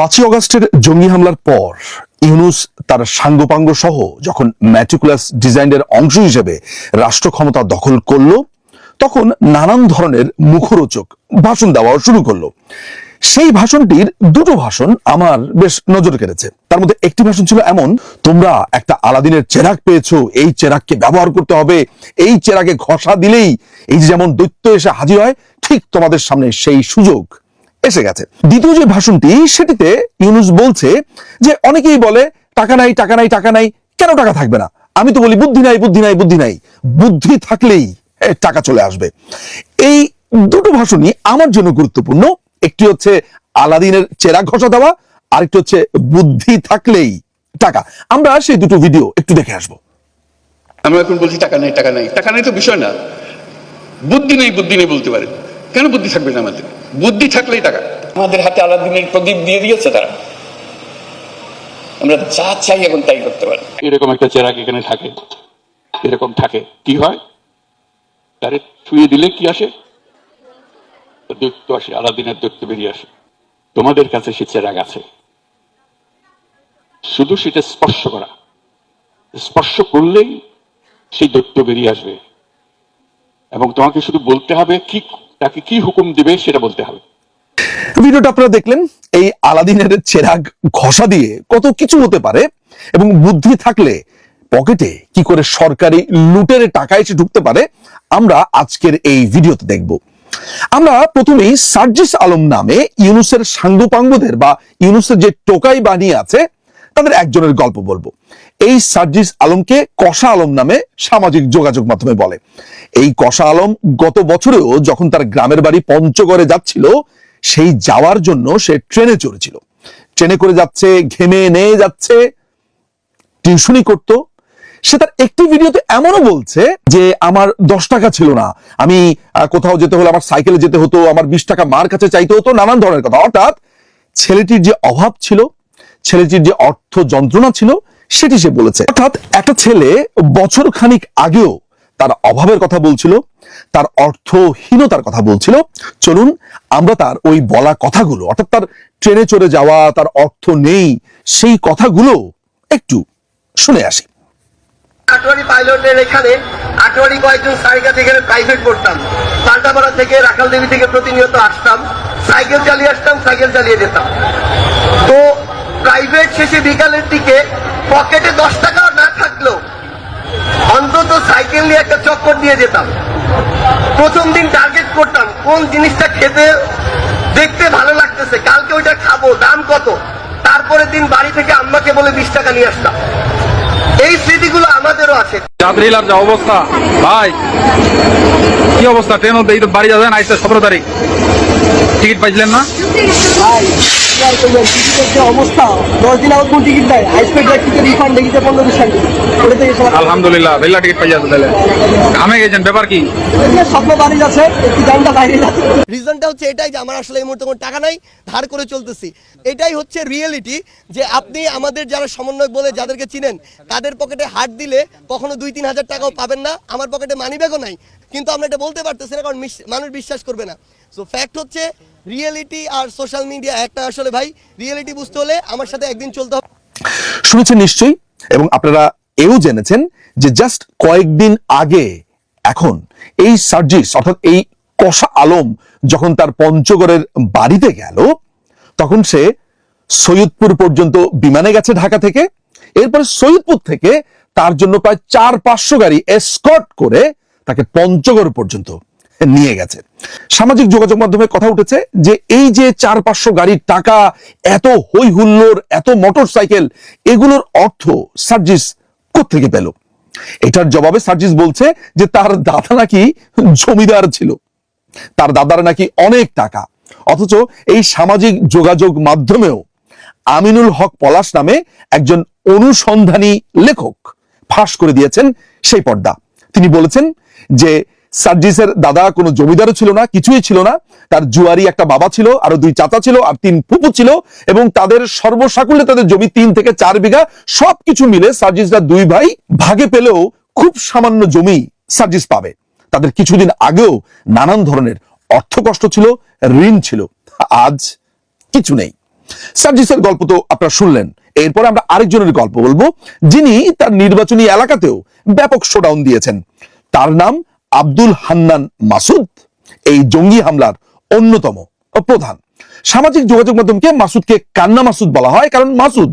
পাঁচই অগস্টের জঙ্গি হামলার পর ইউনুস তার সাঙ্গপাঙ্গ সহ যখন ম্যাটিকুলাস ডিজাইনের অংশ হিসেবে রাষ্ট্র ক্ষমতা দখল করল, তখন নানান ধরনের মুখরোচক ভাষণ দেওয়া শুরু করল। সেই ভাষণটির দুটো ভাষণ আমার বেশ নজর কেড়েছে। তার মধ্যে একটি ভাষণ ছিল এমন, তোমরা একটা আলাদিনের চেরাক পেয়েছ, এই চেরাককে ব্যবহার করতে হবে, এই চেরাকে ঘষা দিলেই এই যেমন দৈত্য এসে হাজির হয়, ঠিক তোমাদের সামনে সেই সুযোগ এসে গেছে। দ্বিতীয় যে ভাষণটি, সেটিতে ইউনুস বলছে যে, অনেকেই বলে, টাকা নাই টাকা নাই টাকা নাই, কেন টাকা থাকবে না? আমি তো বলি, বুদ্ধি নাই বুদ্ধি নাই বুদ্ধি নাই, বুদ্ধি থাকলেই টাকা চলে আসবে। এই দুটো ভাষণই আমার জন্য গুরুত্বপূর্ণ। একটি হচ্ছে আলাদিনের চেরা ঘষা দেওয়া, আরেকটি হচ্ছে বুদ্ধি থাকলেই টাকা। আমরা সেই দুটো ভিডিও একটু দেখে আসব। আমরা এখন বলছি, টাকা নেই টাকা নেই। টাকা নেই তো বিষয় না। বুদ্ধি নেই বুদ্ধি নেই বলতে পারে কেন বুদ্ধি থাকবে না আমাদের? বুদ্ধি থাকলেই টাকা। আমাদের হাতে আলাদিনের প্রদীপ দিয়ে দিয়েছে তারা। আমরা যা চাই এখন তাই করতে পারি। এরকম একটা চেরাক এখানে থাকে। এরকম থাকে। কি হয়? তারে ছুঁয়ে দিলে কি আসে? দৈত্য আসে আলাদিনের দৈত্য বেরিয়ে আসে। তোমাদের কাছে সে চেরাগ আছে। শুধু সেটা স্পর্শ করা। স্পর্শ করলেই সেই দৈত্য বেরিয়ে আসবে। এবং তোমাকে শুধু বলতে হবে কি তাকে কি হুকুম দিবে সেটা বলতে হবে। ভিডিওটা আপনারা দেখলেন, এই আলাদিনের চেরাগ ঘষা দিয়ে কত কিছু হতে পারে এবং বুদ্ধি থাকলে পকেটে কি করে সরকারি লুটের টাকা এসে ঢুকতে পারে, আমরা আজকের এই ভিডিওতে দেখব। আমরা প্রথমেই সার্জিস আলম নামে ইউনুসের সাঙ্গপাঙ্গদের বা ইউনুসের যে টোকাই বানিয়ে আছে, তাদের একজনের গল্প বলব। এই সার্জিস আলমকে কষা আলম নামে সামাজিক যোগাযোগ মাধ্যমে বলে। এই কষা আলম গত বছরেও যখন তার গ্রামের বাড়ি পঞ্চগড়ে যাচ্ছিল, সেই যাওয়ার জন্য সে ট্রেনে চড়েছিল। ট্রেনে করে যাচ্ছে, ঘেমে নিয়ে যাচ্ছে টিউশনি করতো। সে তার একটি ভিডিওতে এমনও বলছে যে, আমার দশ টাকা ছিল না। আমি কোথাও যেতে হলে, আমার সাইকেলে যেতে হতো, আমার বিশ টাকা মার কাছে চাইতে হতো, নানান ধরনের কথা। অর্থাৎ ছেলেটির যে অভাব ছিল, ছেলেটির যে অর্থ যন্ত্রণা ছিল সেটি সে বলেছে। অর্থাৎ একটা ছেলে বছর খানিক আগেও তার অভাবের কথা বলছিল, তার অর্থহীনতার কথা বলছিল। চলুন আমরা তার ওই বলা কথাগুলো, অর্থাৎ তার ট্রেনে চড়ে যাওয়া, তার অর্থ নেই, সেই কথাগুলো একটু শুনে আসি। আটোয়ারি পাইলটের এখানে আটোয়ারি কয়েকজন সারিকা থেকে প্রাইভেট পড়তাম পাল্টাপাড়া থেকে রাখালদেবী থেকে প্রতিনিয়ত আসতাম। সাইকেল চালিয়ে আসতাম, সাইকেল চালিয়ে যেতাম। তো প্রাইভেট শেষে বিকালের দিকে পকেটে দশ টাকাও না থাকলেও অন্তত সাইকেল নিয়ে একটা চক্কর দিয়ে যেতাম। প্রথম দিন টার্গেট করতাম, কোন জিনিসটা খেতে, দেখতে ভালো লাগতেছে, কালকে ওইটা খাব, দাম কত? তারপরের দিন বাড়ি থেকে আম্মাকে বলে বিশ টাকা নিয়ে আসতাম। এই স্মৃতিগুলো আমাদেরও আছে। যাত্রীলার যা অবস্থা? ভাই কি অবস্থা? ট্রেন এই তো বাড়ি যাবেন আইসে সতেরো তারিখ। টিকিট পাইছিলেন না? আলহামদুলিল্লাহ টিকিট পাই যাচ্ছে তাহলে। আমি গেছেন ব্যাপার কি? রিজনটা হচ্ছে এটাই যে আমার আসলে এই মুহূর্তে কোনো টাকা নাই ধার করে চলতেছি। এটাই হচ্ছে রিয়েলিটি যে আপনি আমাদের যারা সমন্বয় বলে যাদেরকে চিনেন তাদের পকেটে হাত দিলে কখনো দুই তিন হাজার টাকাও পাবেন না, আমার পকেটে মানি ব্যাগও নাই। কিন্তু আমরা এটা বলতে পারতেছি না, কারণ মানুষ বিশ্বাস করবে না। সো ফ্যাক্ট হচ্ছে রিয়েলিটি আর সোশ্যাল মিডিয়া একটা আসলে ভাই রিয়েলিটি বুঝতে হলে আমার সাথে একদিন চলতে হবে। শুনেছেন নিশ্চয়ই, এবং আপনারা এও জেনেছেন যে জাস্ট কয়েকদিন আগে, এখন এই সার্জিস, অর্থাৎ এই কষা আলম যখন তার পঞ্চগড়ের বাড়িতে গেল, তখন সে সৈয়দপুর পর্যন্ত বিমানে গেছে ঢাকা থেকে। এরপরে সৈয়দপুর থেকে তার জন্য প্রায় চার পাঁচশো গাড়ি এসকট করে তাকে পঞ্চগড় পর্যন্ত নিয়ে গেছে। সামাজিক যোগাযোগ মাধ্যমে কথা উঠেছে যে এই যে চার পাঁচশো গাড়ির টাকা, এত হই হুল্লোর এত মোটর সাইকেল এগুলোর অর্থ সার্জিস কোথেকে পেল? এটার জবাবে সার্জিস বলছে যে তার দাদা নাকি জমিদার ছিল। তার দাদার নাকি অনেক টাকা। অথচ এই সামাজিক যোগাযোগ মাধ্যমেও আমিনুল হক পলাশ নামে একজন অনুসন্ধানী লেখক ফাঁস করে দিয়েছেন সেই পর্দা। তিনি বলেছেন যে সার্জিসের দাদা কোনো জমিদারও ছিল না, কিছুই ছিল না। তার জুয়ারি একটা বাবা ছিল আরও দুই চাচা ছিল, আর তিন ফুপু ছিল এবং তাদের সর্বসাকুল্যে তাদের জমি তিন থেকে চার বিঘা সবকিছু মিলে সার্জিসরা দুই ভাই ভাগে পেলেও খুব সামান্য জমি সার্জিস পাবে। তাদের কিছুদিন আগেও নানান ধরনের অর্থ কষ্ট ছিল, ঋণ ছিল। আজ কিছু নেই। সার্জিসের গল্প তো আপনারা শুনলেন। এরপরে আমরা আরেকজনের গল্প বলব, যিনি তার নির্বাচনী এলাকাতেও ব্যাপক শোডাউন দিয়েছেন। তার নাম আব্দুল হান্নান মাসুদ। এই জঙ্গি হামলার অন্যতম প্রধান। সামাজিক যোগাযোগ মাধ্যমকে মাসুদকে কান্না মাসুদ বলা হয়, কারণ মাসুদ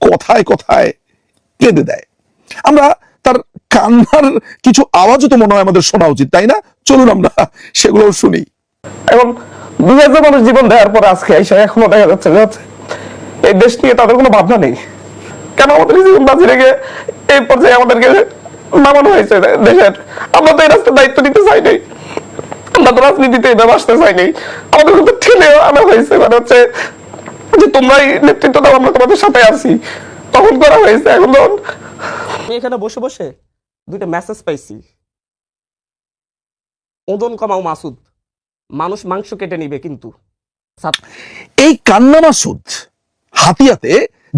কথায় কথায় কেঁদে দেয়। আমরা তার কান্নার কিছু আওয়াজও তো মনে হয় আমাদের শোনা উচিত, তাই না? চলুন আমরা সেগুলো শুনি। এবং দুই হাজার মানুষ জীবন দেওয়ার পর আজকে এসে এখনও দেখা যাচ্ছে এই দেশ নিয়ে তাদের কোনো ভাবনা নেই। কেন আমাদের জীবন বাঁচি রেখে এই পর্যায়ে আমাদেরকে নামানো হয়েছে দেশের? আমরা তো এই রাস্তার দায়িত্ব নিতে চাই নাই। আমরা তো রাজনীতিতে এভাবে আসতে চাই নাই। আমাদের কিন্তু ঠেলেও আনা হয়েছে। মানে হচ্ছে যে তোমরাই নেতৃত্ব দাও আমরা তোমাদের সাথে আছি। তখন করা হয়েছে। এখন আমি এখানে বসে বসে দুইটা মেসেজ পাইছি। ওজন কমাও মাসুদ। মানুষ মাংস কেটে নিবে কিন্তু। এই কান্না মাসুদ হাতিয়াতে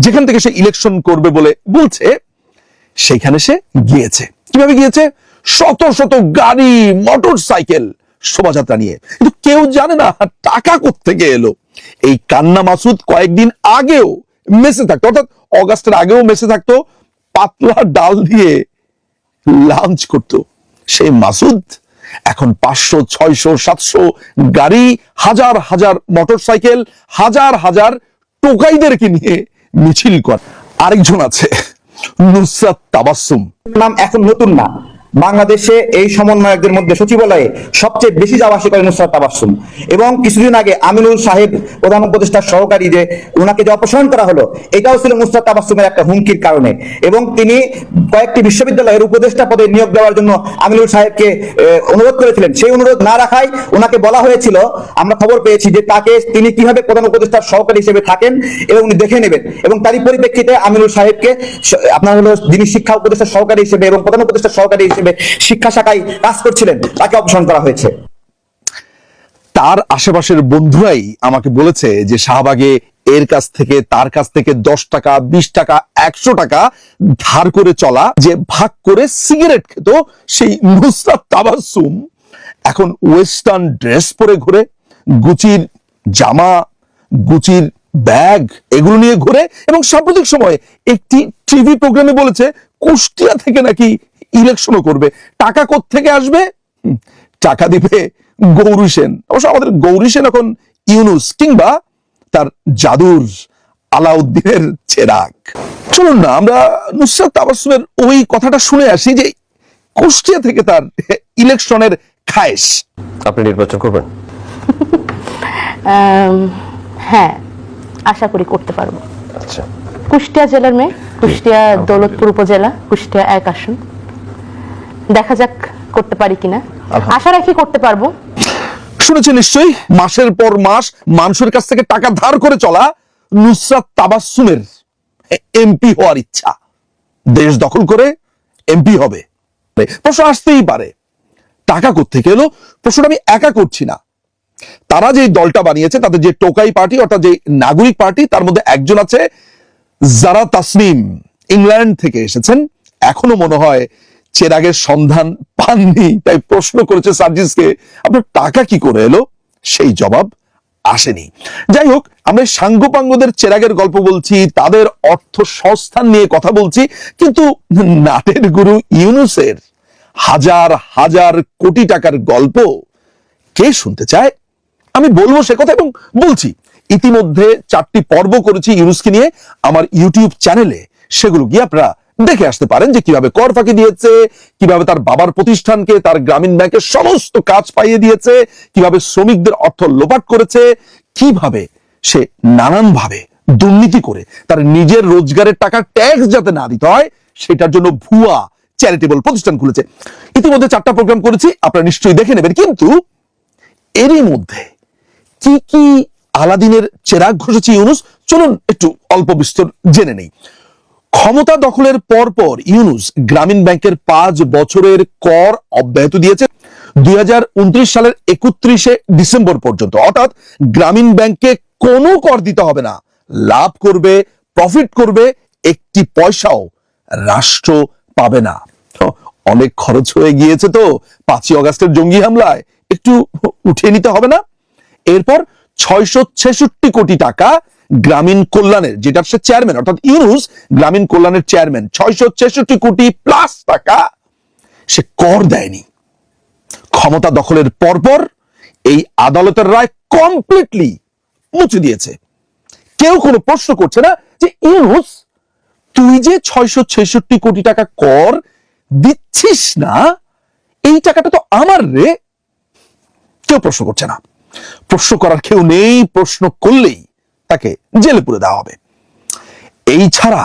যেখান থেকে সে ইলেকশন করবে বলে বলছে, সেখানে সে গিয়েছে। কীভাবে গিয়েছে? শত শত গাড়ি মোটর সাইকেল শোভাযাত্রা নিয়ে। কিন্তু কেউ জানে না টাকা থেকে এলো। এই কান্না মাসুদ কয়েকদিন আগেও মেসে থাকতো, অর্থাৎ অগাস্টের আগেও মেসে থাকতো, পাতলা ডাল দিয়ে লাঞ্চ করত। সেই মাসুদ এখন পাঁচশো, ছয়শো, সাতশো গাড়ি, হাজার হাজার মোটর সাইকেল হাজার হাজার টোকাইদেরকে নিয়ে মিছিল কর। আরেকজন আছে নুসরাত তাবাসুম নাম এখন নতুন না। বাংলাদেশে এই সমন্বয়কদের মধ্যে সচিবালয়ে সবচেয়ে বেশি যাওয়া আসে করে নুসরাত তাবাসসুম এবং কিছুদিন আগে আমিনুল সাহেব, প্রধান উপদেষ্টার সহকারী যে ওনাকে যে অপসারণ করা হলো, এটাও ছিল নুসরাত তাবাসসুমের একটা হুমকির কারণে। এবং তিনি কয়েকটি বিশ্ববিদ্যালয়ের উপদেষ্টা পদে নিয়োগ দেওয়ার জন্য আমিনুল সাহেবকে অনুরোধ করেছিলেন। সেই অনুরোধ না রাখায় ওনাকে বলা হয়েছিল, আমরা খবর পেয়েছি যে তাকে তিনি কীভাবে প্রধান উপদেষ্টার সহকারী হিসেবে থাকেন এবং উনি দেখে নেবেন। এবং তারই পরিপ্রেক্ষিতে আমিনুল সাহেবকে, আপনার হলো যিনি শিক্ষা উপদেষ্টার সহকারী হিসেবে এবং প্রধান উপদেষ্টার সহকারী হিসেবে শিক্ষা শাখায় কাজ করছিলেন, তাকে অপসারণ করা হয়েছে। তার আশেপাশের বন্ধুরাই আমাকে বলেছে যে শাহবাগে এর কাছ থেকে, তার কাছ থেকে দশ টাকা, বিশ টাকা, একশো টাকা ধার করে চলা, যে ভাগ করে সিগারেট খেত, সেই নুসরাত তাবাসুম এখন ওয়েস্টার্ন ড্রেস পরে ঘুরে, গুচির জামা, গুচির ব্যাগ, এগুলো নিয়ে ঘুরে এবং সাম্প্রতিক সময়ে একটি টিভি প্রোগ্রামে বলেছে, কুষ্টিয়া থেকে নাকি ইলেকশনও করবে। টাকা থেকে আসবে? টাকা দিবে গৌরী সেন। অবশ্য আমাদের গৌরী সেন এখন ইউনুস কিংবা তার জাদুর আলাউদ্দিনের চেরাগ। চলুন না আমরা নুসরাত তাবাসুমের ওই কথাটা শুনে আসি যে কুষ্টিয়া থেকে তার ইলেকশনের খায়েশ। আপনি নির্বাচন করবেন? হ্যাঁ আশা করি করতে পারব। আচ্ছা। কুষ্টিয়া জেলার মেয়ে কুষ্টিয়া দৌলতপুর উপজেলা কুষ্টিয়া এক আসন। দেখা যাক করতে পারি কিনা। আশা রাখি করতে পারব। শুনেছেন নিশ্চয়ই মাসের পর মাস মানুষের কাছ থেকে টাকা ধার করে চলা নুসরাত তাবাসসুমের এমপি হওয়ার ইচ্ছা। দেশ দখল করে এমপি হবে। প্রশ্ন আসতেই পারে টাকা কোথেকে এলো? প্রশ্নটা আমি একা করছি না। তারা যে দলটা বানিয়েছে তাদের যে টোকাই পার্টি অর্থাৎ যে নাগরিক পার্টি তার মধ্যে একজন আছে যারা তাসনিম ইংল্যান্ড থেকে এসেছেন। এখনও মনে হয় চেরাগের সন্ধান পাননি। তাই প্রশ্ন করেছে সার্জিসকে, আপনার টাকা কি করে এলো? সেই জবাব আসেনি। যাই হোক, আমরা সাঙ্গপাঙ্গদের চেরাগের গল্প বলছি, তাদের অর্থ সংস্থান নিয়ে কথা বলছি, কিন্তু নাটের গুরু ইউনুসের হাজার হাজার কোটি টাকার গল্প কে শুনতে চায়? আমি বলব সে কথা এবং বলছি, ইতিমধ্যে চারটি পর্ব করেছি ইউনুসকে নিয়ে। আমার ইউটিউব চ্যানেলে সেগুলো গিয়ে আপনারা দেখে আসতে পারেন যে কীভাবে কর ফাঁকি দিয়েছে, কীভাবে তার বাবার প্রতিষ্ঠানকে, তার গ্রামীণ ব্যাংকের সমস্ত কাজ পাইয়ে দিয়েছে, কীভাবে শ্রমিকদের অর্থ লোপাট করেছে, কীভাবে সে নানান ভাবে দুর্নীতি করে তার নিজের রোজগারের টাকা ট্যাক্স যাতে না দিতে হয়, সেটার জন্য ভুয়া চ্যারিটেবল প্রতিষ্ঠান খুলেছে। ইতিমধ্যে চারটা প্রোগ্রাম করেছি, আপনারা নিশ্চয়ই দেখে নেবেন, কিন্তু এরই মধ্যে কি কি আলাদিনের চেরাগ ঘষেছে ইউনুস, চলুন একটু অল্প বিস্তর জেনে নেই। ক্ষমতা দখলের পর পর ইউনুস গ্রামীণ ব্যাংকের পাঁচ বছরের কর অব্যাহত দিয়েছে। দুই সালের একত্রিশে ডিসেম্বর পর্যন্ত। অর্থাৎ গ্রামীণ ব্যাংকে কোনো কর দিতে হবে না। লাভ করবে, প্রফিট করবে, একটি পয়সাও রাষ্ট্র পাবে না। অনেক খরচ হয়ে গিয়েছে তো। পাঁচই অগাস্টের জঙ্গি হামলায় একটু উঠিয়ে নিতে হবে না? এরপর ছয়শো ছেষট্টি কোটি টাকা গ্রামীণ কল্যাণের, যেটা সে চেয়ারম্যান অর্থাৎ ইউনুস গ্রামীণ কল্যাণের চেয়ারম্যান ছয়শো ছেষট্টি কোটি প্লাস টাকা সে কর দেয়নি। ক্ষমতা দখলের পরপর এই আদালতের রায় কমপ্লিটলি মুছে দিয়েছে। কেউ কোনো প্রশ্ন করছে না যে, ইউনুস, তুই যে ছয়শো ছেষট্টি কোটি টাকা কর দিচ্ছিস না, এই টাকাটা তো আমার রে? কেউ প্রশ্ন করছে না। প্রশ্ন করার কেউ নেই, প্রশ্ন করলেই তাকে জেলে পুরে দেওয়া হবে। এই ছাড়া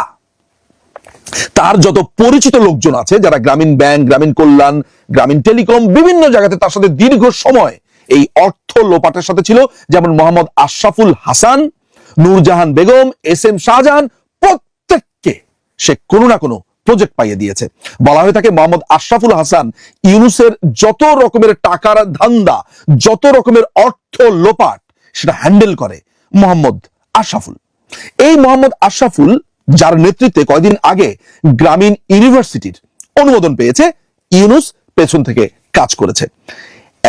তার যত পরিচিত লোকজন আছে, যারা গ্রামীণ ব্যাংক, গ্রামীণ কল্যাণ, গ্রামীণ টেলিকম, বিভিন্ন জায়গাতে তার সাথে দীর্ঘ সময় এই অর্থ লোপাটের সাথে ছিল, যেমন মোহাম্মদ আশরাফুল হাসান, নূরজাহান বেগম, এস এম শাহজাহান, প্রত্যেককে সে কোনো না কোনো প্রজেক্ট পাইয়ে দিয়েছে। বলা হয়ে থাকে মোহাম্মদ আশরাফুল হাসান ইউনুসের যত রকমের টাকার ধান্দা, যত রকমের অর্থ লোপাট, সেটা হ্যান্ডেল করে মোহাম্মদ আশরাফুল। এই মোহাম্মদ আশরাফুল, যার নেতৃত্বে কয়দিন আগে গ্রামীণ ইউনিভার্সিটির অনুমোদন পেয়েছে, ইউনুস পেছন থেকে কাজ করেছে।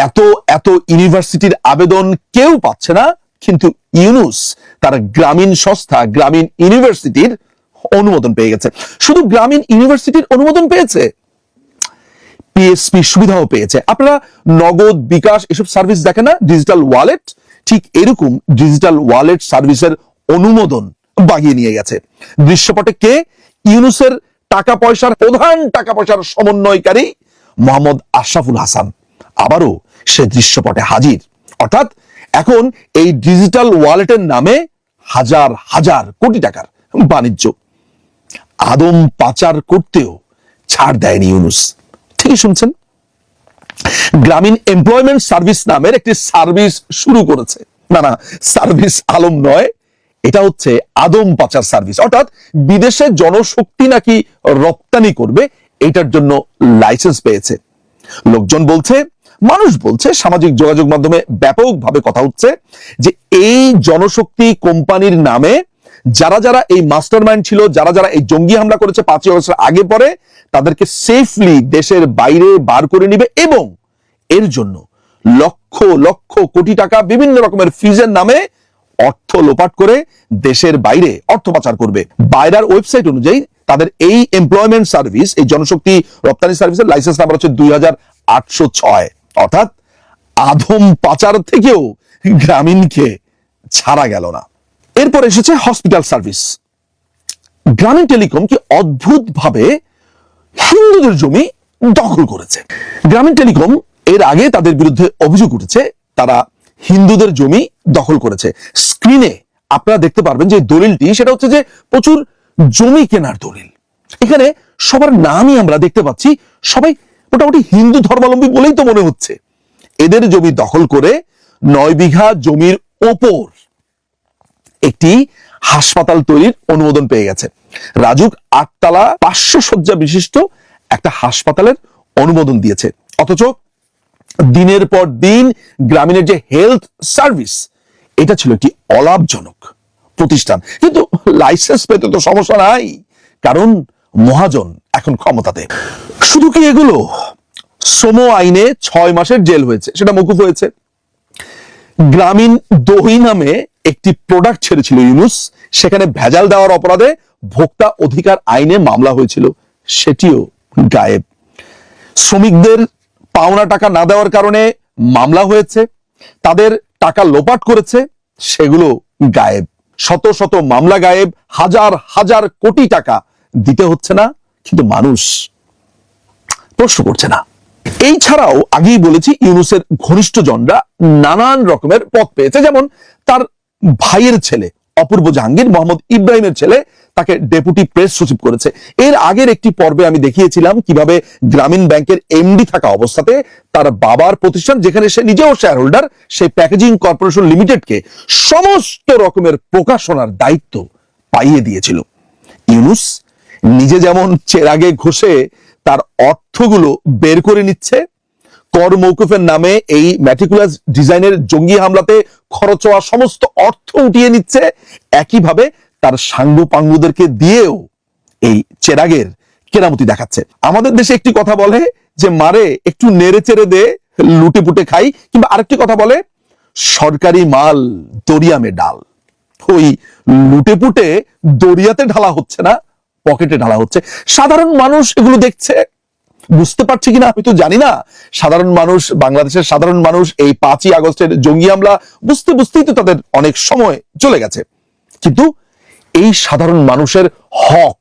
এত এত ইউনিভার্সিটির আবেদন কেউ পাচ্ছে না, কিন্তু ইউনুস তার গ্রামীণ সংস্থা, গ্রামীণ ইউনিভার্সিটির অনুমোদন পেয়ে গেছে। শুধু গ্রামীণ ইউনিভার্সিটির অনুমোদন পেয়েছে, পিএসপি সুবিধাও পেয়েছে। আপনারা নগদ বিকাশ এসব সার্ভিস দেখেন না? ডিজিটাল ওয়ালেট ঠিক এরকম ডিজিটাল ওয়ালেট সার্ভিসের অনুমোদন বাগিয়ে নিয়ে গেছে। দৃশ্যপটে কে? ইউনুসের টাকা পয়সার প্রধান টাকা পয়সার সমন্বয়কারী মোহাম্মদ আশরাফুল হাসান। আবারও সে দৃশ্যপটে হাজির। অর্থাৎ এখন এই ডিজিটাল ওয়ালেটের নামে হাজার হাজার কোটি টাকার বাণিজ্য। আদম পাচার করতেও ছাড় দেয়নি ইউনুস। ঠিকই শুনছেন? গ্রামীণ এমপ্লয়মেন্ট সার্ভিস নামের একটি সার্ভিস শুরু করেছে। না না সার্ভিস আলম নয়, এটা হচ্ছে আদম পাচার সার্ভিস অর্থাৎ বিদেশে জনশক্তি নাকি রপ্তানি করবে, এটার জন্য লাইসেন্স পেয়েছে। লোকজন বলছে, মানুষ বলছে, সামাজিক যোগাযোগ মাধ্যমে ব্যাপকভাবে কথা হচ্ছে যে এই জনশক্তি কোম্পানির নামে যারা যারা এই মাস্টার ছিল, যারা যারা এই জঙ্গি হামলা করেছে পাঁচই আগস্টের আগে পরে, তাদেরকে সেফলি দেশের বাইরে বার করে নিবে এবং এর জন্য লক্ষ লক্ষ কোটি টাকা বিভিন্ন রকমের ফিজের নামে অর্থ লোপাট করে দেশের বাইরে অর্থ পাচার করবে। বাইরার ওয়েবসাইট অনুযায়ী তাদের এই এমপ্লয়মেন্ট সার্ভিস এই জনশক্তি রপ্তানি সার্ভিসের লাইসেন্স নাম্বার হচ্ছে দুই হাজার আটশো ছয়। অর্থাৎ আধম পাচার থেকেও গ্রামীণকে ছাড়া গেল না। এরপর এসেছে হসপিটাল সার্ভিস গ্রামীণ টেলিকম কি অদ্ভুত ভাবে হিন্দুদের জমি দখল করেছে। গ্রামীণ টেলিকম এর আগে তাদের বিরুদ্ধে অভিযোগ উঠেছে, তারা হিন্দুদের জমি দখল করেছে। স্ক্রিনে আপনারা দেখতে পারবেন যে দলিলটি, সেটা হচ্ছে যে প্রচুর জমি কেনার দলিল। এখানে সবার নামই আমরা দেখতে পাচ্ছি, সবাই মোটামুটি হিন্দু ধর্মাবলম্বী বলেই তো মনে হচ্ছে। এদের জমি দখল করে নয় বিঘা জমির ওপর একটি হাসপাতাল তৈরির অনুমোদন পেয়ে গেছে। রাজুক আটতলা পাঁচশো শয্যা বিশিষ্ট একটা হাসপাতালের অনুমোদন দিয়েছে। অথচ দিনের পর দিন গ্রামীণের যে হেলথ সার্ভিস, এটা ছিল একটি অলাভজনক প্রতিষ্ঠান। কিন্তু লাইসেন্স পেতে তো সমস্যা নাই, কারণ মহাজন এখন ক্ষমতাতে। শুধু কি এগুলো? শ্রম আইনে ছয় মাসের জেল হয়েছে, সেটা মকুফ হয়েছে। গ্রামীণ দহি নামে একটি প্রোডাক্ট ছেড়েছিল ইউনুস, সেখানে ভেজাল দেওয়ার অপরাধে ভোক্তা অধিকার আইনে মামলা হয়েছিল, সেটিও গায়েব। শ্রমিকদের পাওনা টাকা না দেওয়ার কারণে মামলা হয়েছে, তাদের টাকা লোপাট করেছে, সেগুলো গায়েব। শত শত মামলা গায়েব, হাজার হাজার কোটি টাকা দিতে হচ্ছে না, কিন্তু মানুষ প্রশ্ন করছে না। এই ছাড়াও আগেই বলেছি, ইউনুসের ঘনিষ্ঠ জনরা নানান রকমের পথ পেয়েছে, যেমন তার ভাইয়ের ছেলে, অপূর্ব জাহাঙ্গীর মোহাম্মদ ইব্রাহিমের ছেলে, তাকে ডেপুটি প্রেস সচিব করেছে। এর আগের একটি পর্বে আমি দেখিয়েছিলাম কীভাবে গ্রামীণ ব্যাংকের এমডি থাকা অবস্থাতে তার বাবার প্রতিষ্ঠান, যেখানে সে নিজেও শেয়ার হোল্ডার সেই প্যাকেজিং কর্পোরেশন লিমিটেডকে সমস্ত রকমের প্রকাশনার দায়িত্ব পাইয়ে দিয়েছিল। ইউনুস নিজে যেমন চেরাগে ঘষে তার অর্থগুলো বের করে নিচ্ছে কর মৌকুফের নামে এই ম্যাটিকুলাস ডিজাইনের জঙ্গি হামলাতে খরচ হওয়া সমস্ত অর্থ উঠিয়ে নিচ্ছে। একইভাবে তার সাঙ্গ পাঙ্গুদেরকে দিয়েও এই চেরাগের কেরামতি দেখাচ্ছে। আমাদের দেশে একটি কথা বলে যে, মারে, একটু নেড়ে চেড়ে দে লুটে পুটে খাই। কিংবা আরেকটি কথা বলে, সরকারি মাল দরিয়ামে ডাল। ওই লুটে পুটে দরিয়াতে ঢালা হচ্ছে না, পকেটে ঢালা হচ্ছে। সাধারণ মানুষ এগুলো দেখছে। বুঝতে পারছে কিনা আমি তো জানি না। সাধারণ মানুষ, বাংলাদেশের সাধারণ মানুষ, এই পাঁচই আগস্টের জঙ্গি হামলা, বুঝতে বুঝতেই তো তাদের অনেক সময় চলে গেছে। কিন্তু এই সাধারণ মানুষের হক,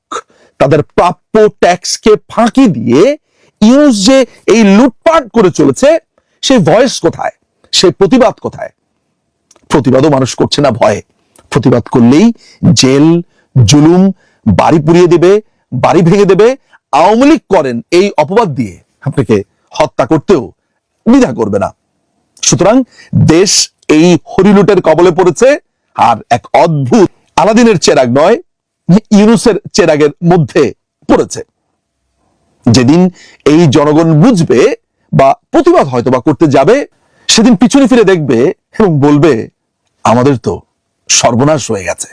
তাদের প্রাপ্য ট্যাক্সকে ফাঁকি দিয়ে ইউজ যে এই লুটপাট করে চলেছে সেই ভয়েস কোথায়? সেই প্রতিবাদ কোথায়? প্রতিবাদও মানুষ করছে না ভয়ে। প্রতিবাদ করলেই জেল, জুলুম, বাড়ি পুড়িয়ে দেবে, বাড়ি ভেঙে দেবে আওয়ামী লীগ করেন এই অপবাদ দিয়ে আপনাকে হত্যা করতেও দ্বিধা করবে না। সুতরাং দেশ এই হরিলুটের কবলে পড়েছে আর এক অদ্ভুত আলাদিনের চেরাগ নয়, ইউনুসের চেরাগের মধ্যে পড়েছে। যেদিন এই জনগণ বুঝবে বা প্রতিবাদ হয়তো বা করতে যাবে, সেদিন পিছনে ফিরে দেখবে এবং বলবে, আমাদের তো সর্বনাশ হয়ে গেছে।